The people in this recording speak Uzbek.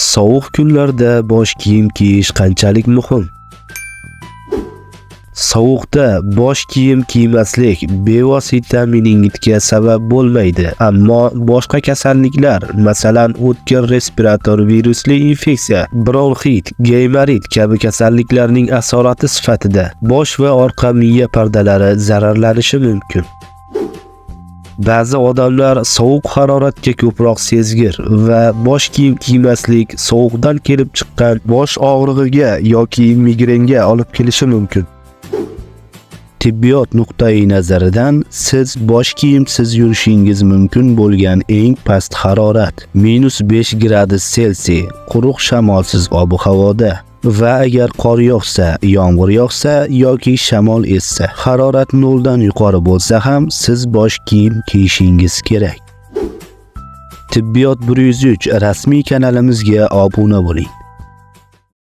Sovuq kunlarda bosh kiyim kiyish qanchalik muhim? Sovuqda bosh kiyim kiymaslik bevosita meningitga sabab bo'lmaydi, ammo boshqa kasalliklar, masalan, o'tkir respirator virusli infeksiya, bronxit, geymarit kabi kasalliklarning asorati sifatida bosh va orqa miya pardalari zararlanishi mumkin. Ba'zi odamlar sovuq haroratga ko'proq sezgir va bosh kiyim kiymaslik sovuqdan kelib chiqqan bosh og'rig'iga yoki migrenga olib kelishi mumkin. Tibbiyot nuqtai nazaridan siz bosh kiyimsiz yurishingiz mumkin bo'lgan eng past harorat -5 gradus Selsiy quruq shamolsiz ob-havoda va agar qor yog'sa, yomg'ir yog'sa yoki shamol essa, harorat 0 dan yuqori bo'lsa ham siz bosh kiyim kiyishingiz kerak. Tibbiyot 103 rasmiy kanalimizga obuna bo'ling.